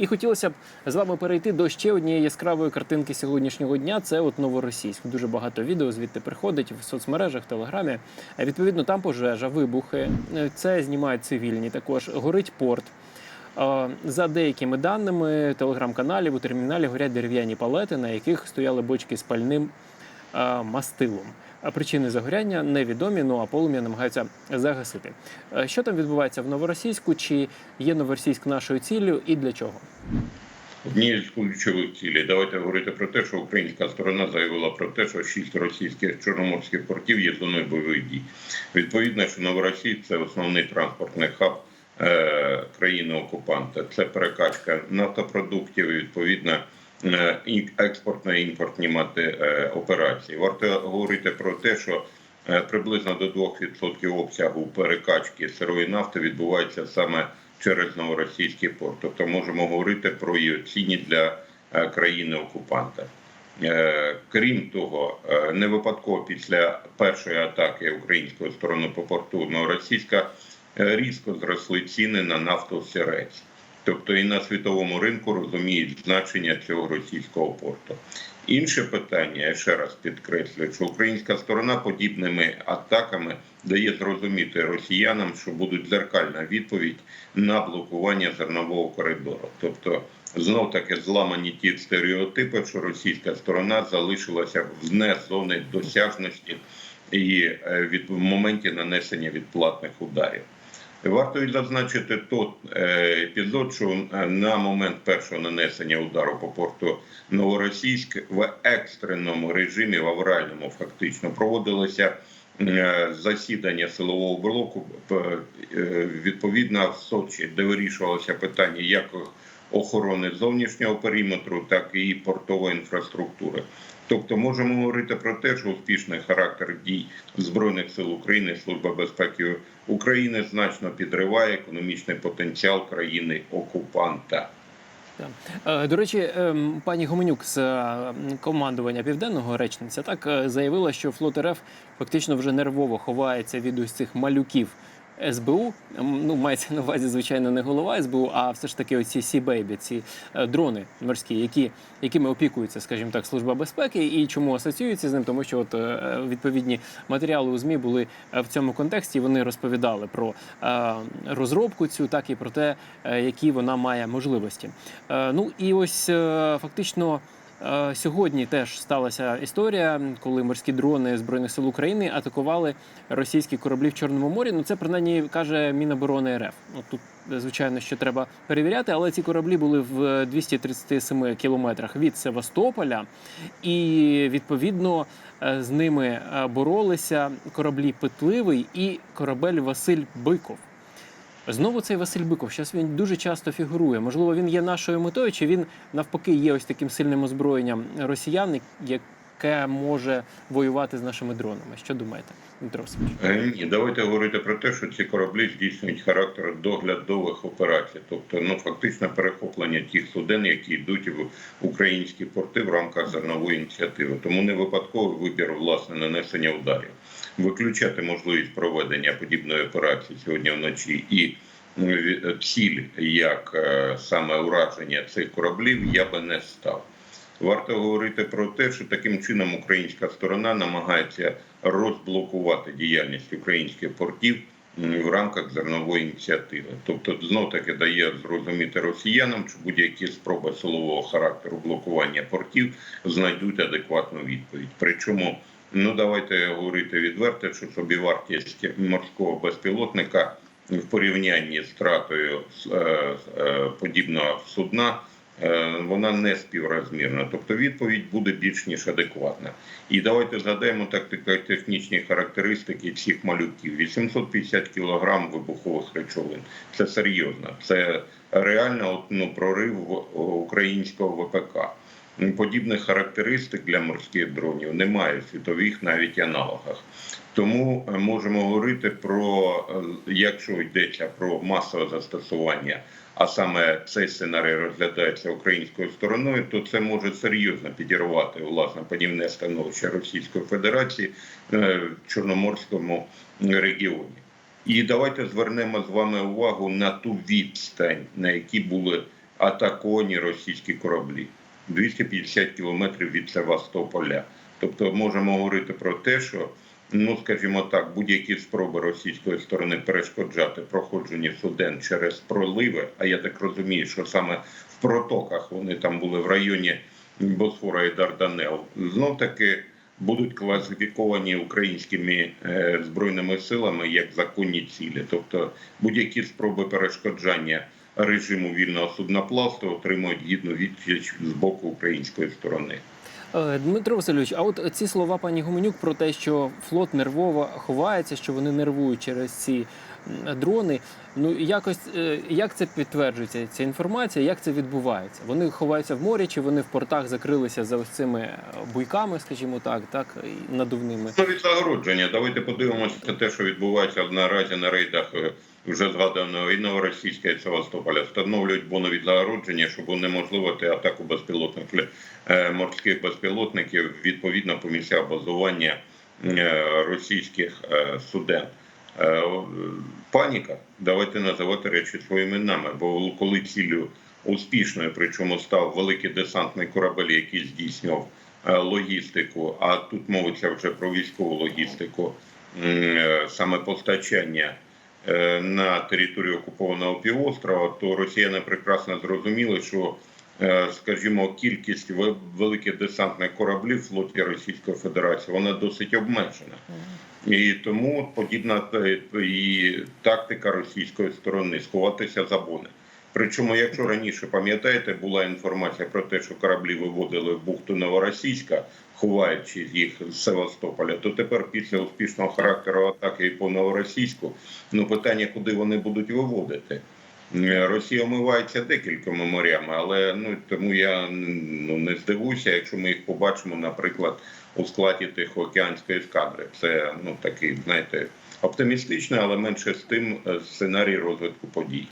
І хотілося б з вами перейти до ще однієї яскравої картинки сьогоднішнього дня. Це от новоросійськ. Дуже багато відео звідти приходить в соцмережах, телеграмі. Е, Відповідно, там пожежа, вибухи. Е, Це знімають цивільні. Також горить порт. Е, За деякими даними телеграм-каналів у терміналі горять дерев'яні палети, на яких стояли бочки з пальним мастилом. Причини загоряння невідомі, ну а полум'я намагаються загасити. Що там відбувається в новоросійську? Чи є новоросійськ нашою ціллю і для чого? Однією з ключових цілей. Давайте говорити про те, що українська сторона заявила про те, що шість російських чорноморських портів є зоною бойових дій. Відповідно, що Новоросійськ – це основний транспортний хаб е, країни окупанта. Це перекачка нафтопродуктів і відповідно і експортно імпортні мати е, операції. Варто говорити про те, що е, приблизно до 2% обсягу перекачки сирої нафти відбувається саме через новоросійський порт. Тобто можемо говорити про її цінність для е, країни окупанта. Е, Крім того, е, не випадково після першої атаки української сторони по порту Новоросійська е, різко зросли ціни на нафту сирець. Тобто і на світовому ринку розуміють значення цього російського порту. Інше питання, я ще раз підкреслюю, що українська сторона подібними атаками дає зрозуміти росіянам, що будуть дзеркальна відповідь на блокування зернового коридору. Тобто, знов таки зламані ті стереотипи, що російська сторона залишилася вне зони досяжності і е, від в моменті нанесення відплатних ударів. Варто відзначити тот е, епізод, що е, на момент першого нанесення удару по порту Новоросійськ в екстреному режимі, в авральному фактично проводилося е, засідання силового блоку. Відповідно в Сочі, де вирішувалося питання як охорони зовнішнього периметру, так і портової інфраструктури. Тобто можемо говорити про те, що успішний характер дій збройних сил України, служба безпеки України значно підриває економічний потенціал країни окупанта. Е, До речі, ем, пані Гоменюк з е, командування південного речниця так е, заявила, що флот РФ фактично вже нервово ховається від ось цих малюків СБУ. Ну, мається на увазі, звичайно, не голова СБУ, а все ж таки оці Сі-Бейбі, ці е, дрони морські, які, якими опікується, скажімо так, служба безпеки. І чому асоціюється з ним? Тому що от е, відповідні матеріали у ЗМІ були е, в цьому контексті. Вони розповідали про розробку цю, так і про те, які вона має можливості. Ну і ось фактично. Е, Сьогодні теж сталася історія, коли морські дрони збройних сил України атакували російські кораблі в Чорному морі. Ну це принаймні каже Міноборони РФ. Ну тут звичайно що треба перевіряти, але ці кораблі були в 237 кілометрах від Севастополя, і відповідно е, з ними е, боролися кораблі Петливий і корабель Василь Биков. Знову цей Василь Биков. Зараз він дуже часто фігурує. Можливо, він є нашою метою, чи він навпаки є ось таким сильним озброєнням росіян, яке може воювати з нашими дронами. Що думаєте, Дмитро? Е, Ні, давайте говорити про те, що ці кораблі здійснюють характер доглядових операцій, тобто ну фактично перехоплення тих суден, які йдуть в українські порти в рамках зернової ініціативи. Тому не випадковий вибір власне нанесення ударів. Виключати можливість проведення подібної операції сьогодні вночі і ціль як е, саме ураження цих кораблів я би не став. Варто говорити про те, що таким чином українська сторона намагається розблокувати діяльність українських портів в рамках зернової ініціативи. Тобто, знов таки дає зрозуміти росіянам, що будь-які спроби силового характеру блокування портів знайдуть адекватну відповідь. Причому, ну давайте говорити відверто, що собівартість морського безпілотника в порівнянні з втратою е, е, подібного судна е, вона не співрозмірна. Тобто відповідь буде більш ніж адекватна. І давайте згадаємо тактико-технічні характеристики цих малюків. 850 кг вибухових речовин. Це серйозно. Це реально ну, прорив українського ВПК. Подібних характеристик для морських дронів немає в світових навіть аналогах. Тому е, можемо говорити про, е, якщо йдеться про масове застосування, а саме цей сценарій розглядається українською стороною, то це може серйозно підірвати власне панівне становище Російської Федерації е, в Чорноморському регіоні. І давайте звернемо з вами увагу на ту відстань, на якій були атаковані російські кораблі 250 кілометрів від Севастополя. Тобто можемо говорити про те, що ну скажімо так, будь-які спроби російської сторони перешкоджати проходженню суден через проливи. А я так розумію, що саме в протоках вони там були в районі Босфора і Дарданел. Знов таки будуть класифіковані українськими е, збройними силами як законні цілі, тобто будь-які спроби перешкоджання режиму вільного судноплавства отримують гідну відсіч з боку української сторони. Е, Дмитро Васильович, а от ці слова пані Гуменюк про те, що флот нервово ховається, що вони нервують через ці дрони. Ну якось е, як це підтверджується? Ця інформація, як це відбувається? Вони ховаються в морі, чи вони в портах закрилися за ось цими е, буйками, скажімо так, так надувними? Від загородження. Давайте подивимося те, що відбувається наразі на рейдах вже згаданого і новоросійська і Севастополя. Встановлюють боно від загородження, щоб унеможливити атаку безпілотних е, морських безпілотників відповідно по місцях базування е, російських е, суден. Паніка, давайте називати речі своїми іменами, бо коли ціллю успішною, причому став великий десантний корабель, який здійснював логістику, а тут мовиться вже про військову логістику, саме постачання на територію окупованого півострова, то росіяни прекрасно зрозуміли, що, е, скажімо, кількість ве- великих десантних кораблів флоті Російської Федерації вона досить обмежена. І тому подібна е, і тактика російської сторони сховатися за бони. Причому, якщо раніше пам'ятаєте, була інформація про те, що кораблі виводили в бухту Новоросійська, ховаючи їх з Севастополя, то тепер після успішного характеру атаки і по Новоросійську, ну питання, куди вони будуть виводити. Росія омивається декількома морями, але ну тому я ну не здивуюся, якщо ми їх побачимо, наприклад, у складі Тихоокеанської ескадри. Це ну такий, знаєте, оптимістичний, але менше з тим е, сценарій розвитку подій.